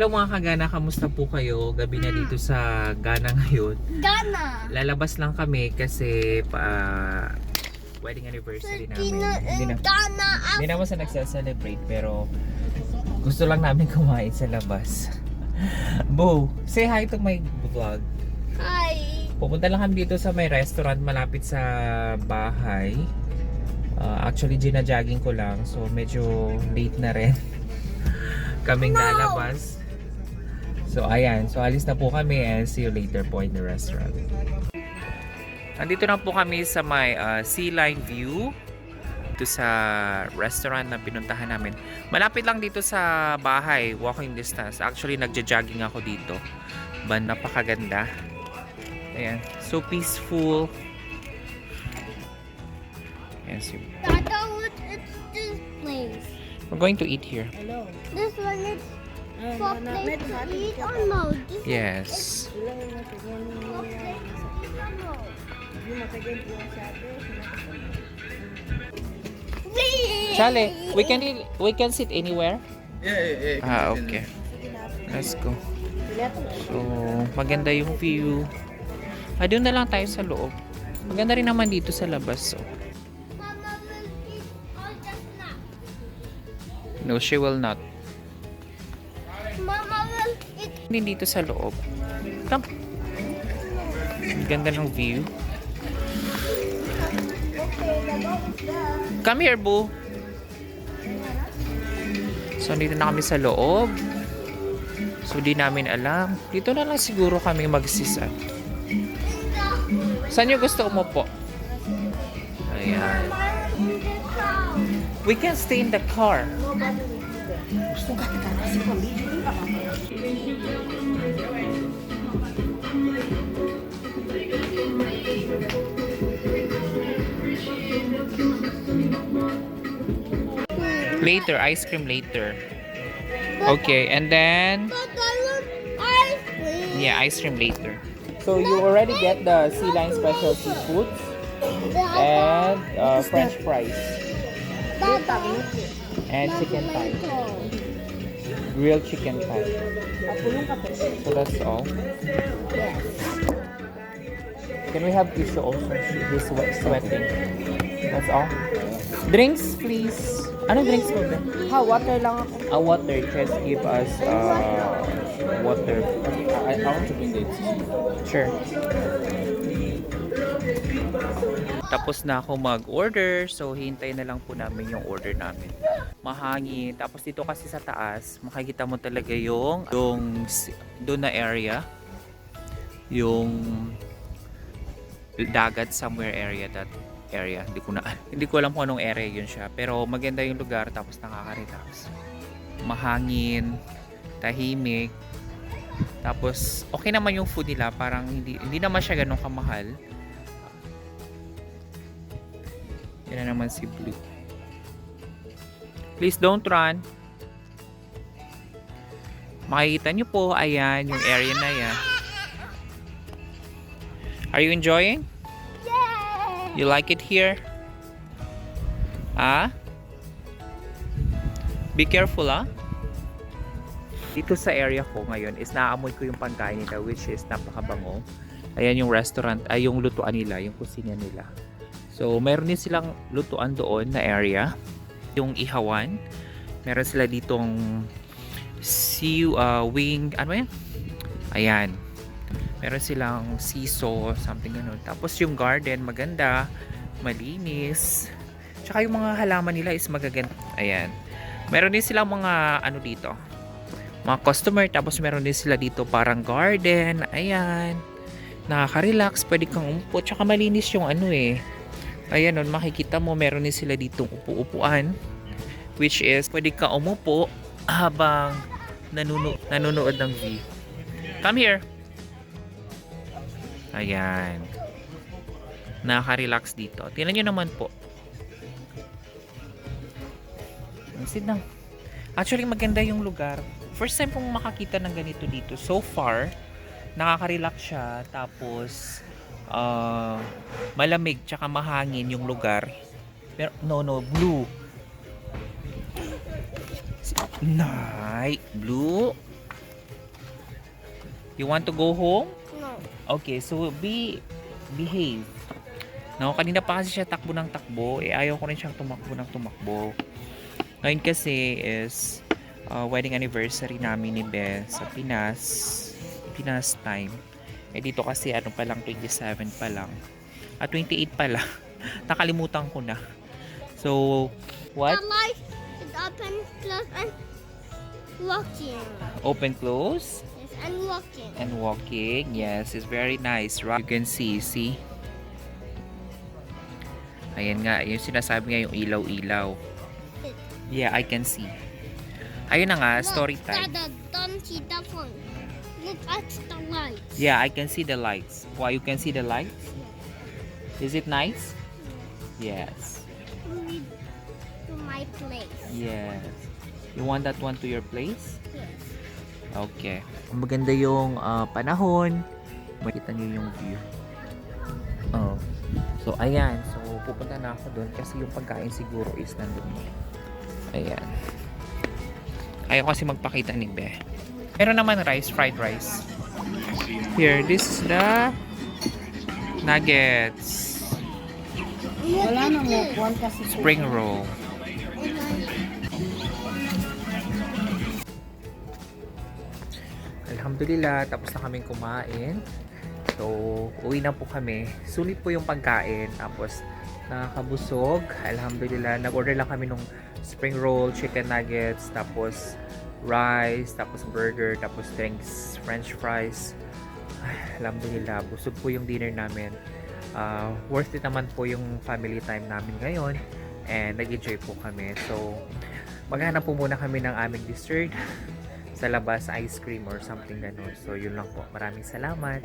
Hello mga kagana, kamusta po kayo? Gabi na dito sa Ghana ngayon. Ghana. Lalabas lang kami kasi pa wedding anniversary namin. Hindi na, hindi naman sa nagsa-celebrate pero gusto lang namin kumain sa labas. Bo, say hi to my vlog. Hi. Pupunta lang kami dito sa may restaurant malapit sa bahay. Uh, actually, gina-jogging ko lang. So, medyo late na rin. Kaming No! lalabas. So, ayan. So, alis na po kami and see you later po in the restaurant. Nandito na po kami sa may uh, sea line view. Ito sa restaurant na pinuntahan namin. Malapit lang dito sa bahay, walking distance. Actually, nagja-jogging ako dito. Ba, napakaganda. Ayan. So peaceful. Ayan, si Tata, what is this place? We're going to eat here. Hello. This one is for medyo to eat or no? This Yes. Niya. place to eat we can we can sit anywhere. Yeah, yeah, yeah. Ah, okay. Let's go. So, maganda yung view. Ah, doon na lang tayo sa loob. Maganda rin naman dito sa labas. So. The snacks. No, she will not. Din dito sa loob. Ang Ganda ng view. Come here, boo. So, dito na kami sa loob. So, di namin alam. Dito na lang siguro kami magsisat. Saan nyo gusto umupo? Ayan. We can stay in the car. Gusto Later, ice cream later. Okay, and then yeah, ice cream later. So you already get the sea line special seafoods and uh, French fries. And chicken thigh, Real chicken thigh. Papulong ka po. So that's all. Yes. Can we have tissue also? He's swe- sweating. That's all. Drinks, please. Ano drinks mo ba? Ha, water lang ako. A water. Just give us uh, water. I, I want to bring it. Sure. Tapos na ako mag-order. So, hintay na lang po namin yung order namin. Mahangin. Tapos dito kasi sa taas, makikita mo talaga yung, yung doon na area. Yung dagat somewhere area that area. Hindi ko na hindi ko alam kung anong area yun siya. Pero maganda yung lugar tapos nakaka-relax. Mahangin, tahimik. Tapos okay naman yung food nila, parang hindi hindi naman siya ganun kamahal. Yan na naman si Blue. Please don't run. Makikita nyo po, ayan, yung area na yan. Are you enjoying? Yay! You like it here? Ah? Be careful ah. Dito sa area ko ngayon is naamoy ko yung pagkain nila which is napakabango. Ayan yung restaurant, ay yung lutuan nila, yung kusina nila. So, meron din silang lutuan doon na area. Yung ihawan. Meron sila ditong sea uh, wing, ano yan? Ayan. Meron silang siso, something ganun. Tapos yung garden, maganda, malinis. Tsaka yung mga halaman nila is magaganda. Ayan. Meron din silang mga ano dito. Mga customer. Tapos meron din sila dito parang garden. Ayan. Nakaka-relax. Pwede kang umupo. Tsaka malinis yung ano eh. Ayan nun, makikita mo meron din sila dito upu-upuan. Which is, pwede ka umupo habang nanuno nanonood ng view. Come here. Ayan. Nakaka-relax dito. Tingnan nyo naman po. Sit down. Actually, maganda yung lugar. First time pong makakita ng ganito dito. So far, nakaka-relax siya. Tapos, uh, malamig tsaka mahangin yung lugar. Pero, no, no, blue. Night, blue. You want to go home? No. Okay, so be behave. No, kanina pa kasi siya takbo ng takbo, eh ayaw ko rin siyang tumakbo ng tumakbo. Ngayon kasi is uh, wedding anniversary namin ni Beth sa Pinas. Pinas time. Eh dito kasi ano pa lang 27 pa lang. At 28 pa lang. Nakalimutan ko na. So, what? The light is open, close, and walking. Open close Yes, and walking. and walking. Yes, it's very nice. right? You can see, see? Ayan nga, yung sinasabi nga yung ilaw-ilaw. Yeah, I can see. Ayun na nga, story time. Dada, don't see the phone. Look at the lights. Yeah, I can see the lights. Why, you can see the lights? Is it nice? Yes. To my place. Yes. You want that one to your place? Yes. Okay. Maganda yung ah, panahon. Makita niyo yung view. Oh. So, ayan. So, pupunta na ako doon kasi yung pagkain siguro is nandun na. Ayan. Ayaw kasi magpakita ni Be. Pero naman rice, fried rice. Here, this is the nuggets. Wala nang mukuan kasi. Spring roll. Alhamdulillah, tapos na kaming kumain. So, uwi na po kami. Sulit po yung pagkain. Tapos, nakakabusog. Alhamdulillah, nag-order lang kami nung spring roll, chicken nuggets, tapos rice, tapos burger, tapos drinks, french fries. Alhamdulillah, busog po yung dinner namin. Ah, worth it naman po yung family time namin ngayon. And nag-enjoy po kami. So, maghanap po muna kami ng aming dessert sa labas, ice cream or something ganun. So, yun lang po. Maraming salamat.